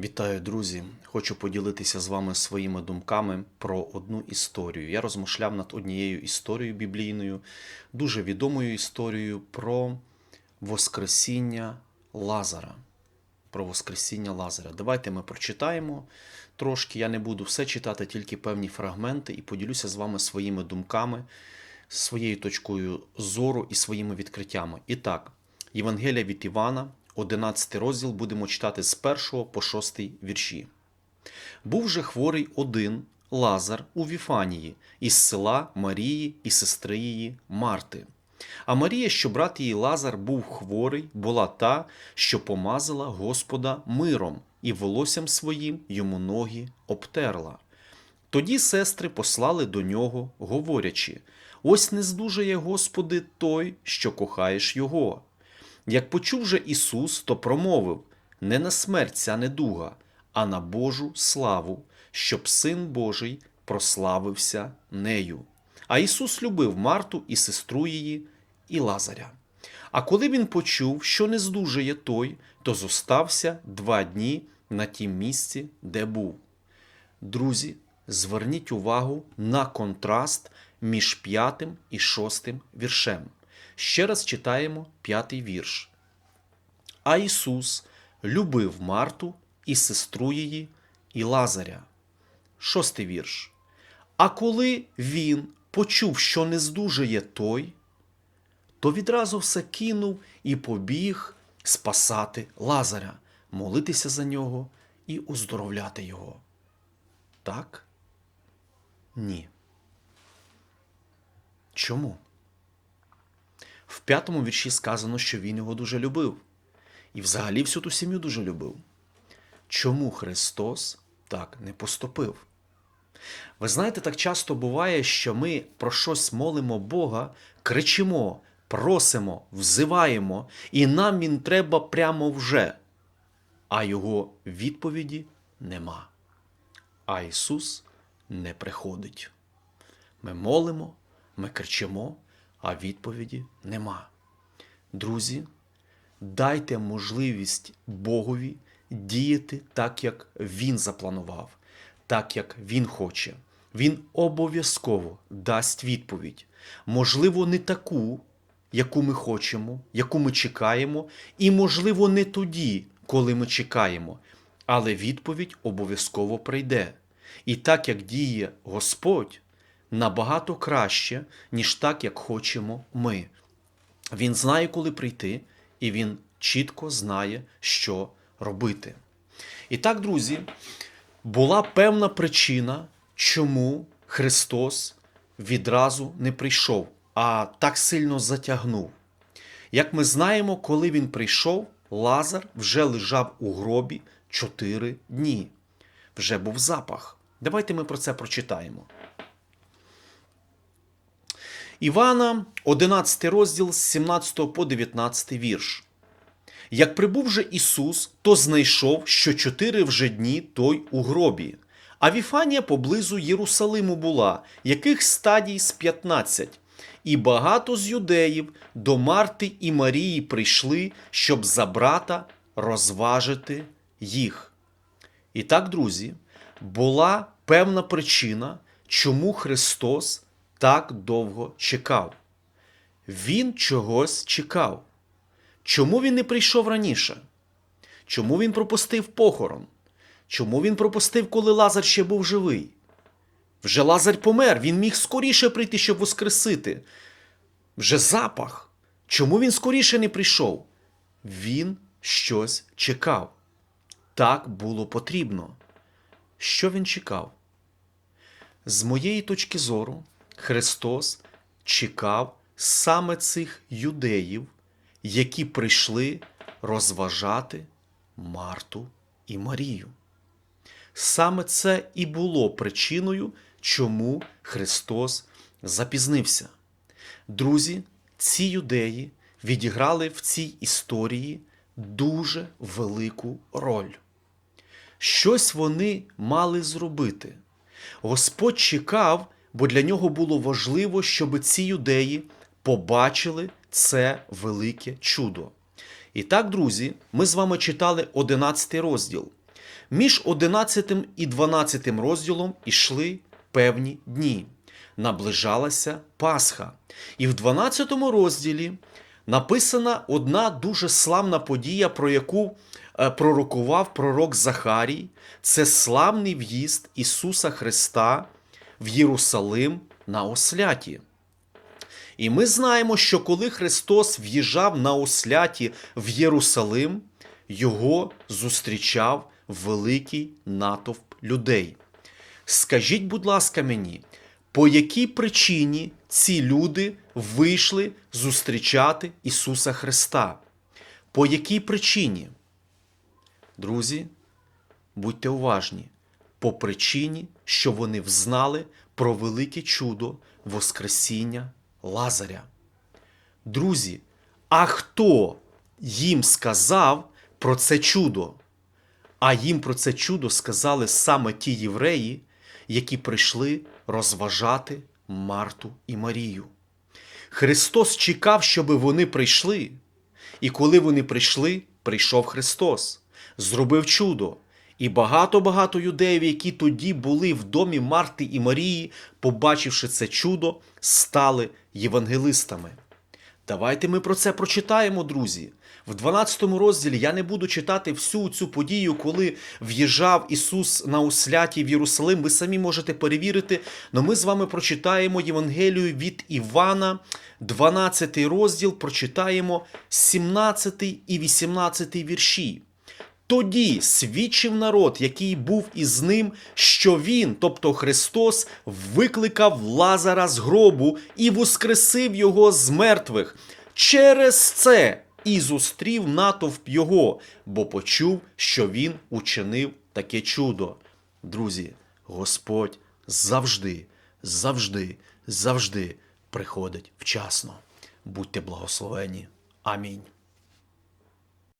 Вітаю, друзі! Хочу поділитися з вами своїми думками про одну історію. Я розмишляв над однією історією біблійною, дуже відомою історією про Воскресіння Лазара. Про Воскресіння Лазара. Давайте ми прочитаємо трошки. Я не буду все читати, тільки певні фрагменти, і поділюся з вами своїми думками, своєю точкою зору і своїми відкриттями. І так, Євангелія від Івана, 11 розділ, будемо читати з 1 по 6 вірші. Був же хворий один Лазар у Віфанії, із села Марії і сестри її Марти. А Марія, що брат її Лазар був хворий, була та, що помазала Господа миром і волоссям своїм йому ноги обтерла. Тоді сестри послали до нього, говорячи: Ось не здужає, Господи, той, що кохаєш його. Як почув же Ісус, то промовив: не на смерть ця недуга, а на Божу славу, щоб Син Божий прославився нею. А Ісус любив Марту і сестру її, і Лазаря. А коли він почув, що не здужає той, то зостався два дні на тім місці, де був. Друзі, зверніть увагу на контраст між п'ятим і шостим віршем. Ще раз читаємо п'ятий вірш. А Ісус любив Марту і сестру її, і Лазаря. Шостий вірш. А коли він почув, що не здужає той, то відразу все кинув і побіг спасати Лазаря, молитися за нього і оздоровляти його. Так? Ні. Чому? В п'ятому вірші сказано, що він його дуже любив. І взагалі всю ту сім'ю дуже любив. Чому Христос так не поступив? Ви знаєте, так часто буває, що ми про щось молимо Бога, кричимо, просимо, взиваємо, і нам він треба прямо вже, а його відповіді нема. А Ісус не приходить. Ми молимо, ми кричимо, а відповіді нема. Друзі, дайте можливість Богові діяти так, як Він запланував, так, як Він хоче. Він обов'язково дасть відповідь. Можливо, не таку, яку ми хочемо, яку ми чекаємо, і, можливо, не тоді, коли ми чекаємо, але відповідь обов'язково прийде. І так як діє Господь, набагато краще, ніж так, як хочемо ми. Він знає, коли прийти, і він чітко знає, що робити. І так, друзі, була певна причина, чому Христос відразу не прийшов, а так сильно затягнув. Як ми знаємо, коли він прийшов, Лазар вже лежав у гробі чотири дні. Вже був запах. Давайте ми про це прочитаємо. Івана, 11 розділ з 17 по 19 вірш. Як прибув же Ісус, то знайшов, що чотири вже дні той у гробі. А Віфанія поблизу Єрусалиму була, яких стадій з 15. І багато з юдеїв до Марти і Марії прийшли, щоб за брата розважити їх. І так, друзі, була певна причина, чому Христос так довго чекав. Він чогось чекав. Чому він не прийшов раніше? Чому він пропустив похорон? Чому він пропустив, коли Лазар ще був живий? Вже Лазар помер, він міг скоріше прийти, щоб воскресити. Вже запах. Чому він скоріше не прийшов? Він щось чекав. Так було потрібно. Що він чекав? З моєї точки зору, Христос чекав саме цих юдеїв, які прийшли розважати Марту і Марію. Саме це і було причиною, чому Христос запізнився. Друзі, ці юдеї відіграли в цій історії дуже велику роль. Щось вони мали зробити. Господь чекав, бо для нього було важливо, щоб ці юдеї побачили це велике чудо. І так, друзі, ми з вами читали 11 розділ. Між 11 і 12 розділом ішли певні дні. Наближалася Пасха. І в 12 розділі написана одна дуже славна подія, про яку е, пророкував пророк Захарій. Це славний в'їзд Ісуса Христа в Єрусалим на осляті. І ми знаємо, що коли Христос в'їжджав на осляті в Єрусалим, його зустрічав великий натовп людей. Скажіть, будь ласка, мені, по якій причині ці люди вийшли зустрічати Ісуса Христа? По якій причині? Друзі, будьте уважні, по причині, що вони взнали про велике чудо Воскресіння Лазаря. Друзі, а хто їм сказав про це чудо? А їм про це чудо сказали саме ті євреї, які прийшли розважати Марту і Марію. Христос чекав, щоби вони прийшли. І коли вони прийшли, прийшов Христос, зробив чудо. І багато-багато юдеїв, які тоді були в домі Марти і Марії, побачивши це чудо, стали євангелистами. Давайте ми про це прочитаємо, друзі. В 12 розділі я не буду читати всю цю подію, коли в'їжджав Ісус на осляті в Єрусалим. Ви самі можете перевірити. але ми з вами прочитаємо Євангелію від Івана, 12 розділ, прочитаємо 17 і 18 вірші. Тоді свідчив народ, який був із ним, що він, тобто Христос, викликав Лазара з гробу і воскресив його з мертвих. Через це і зустрів натовп його, бо почув, що він учинив таке чудо. Друзі, Господь завжди, завжди, завжди приходить вчасно. Будьте благословені. Амінь.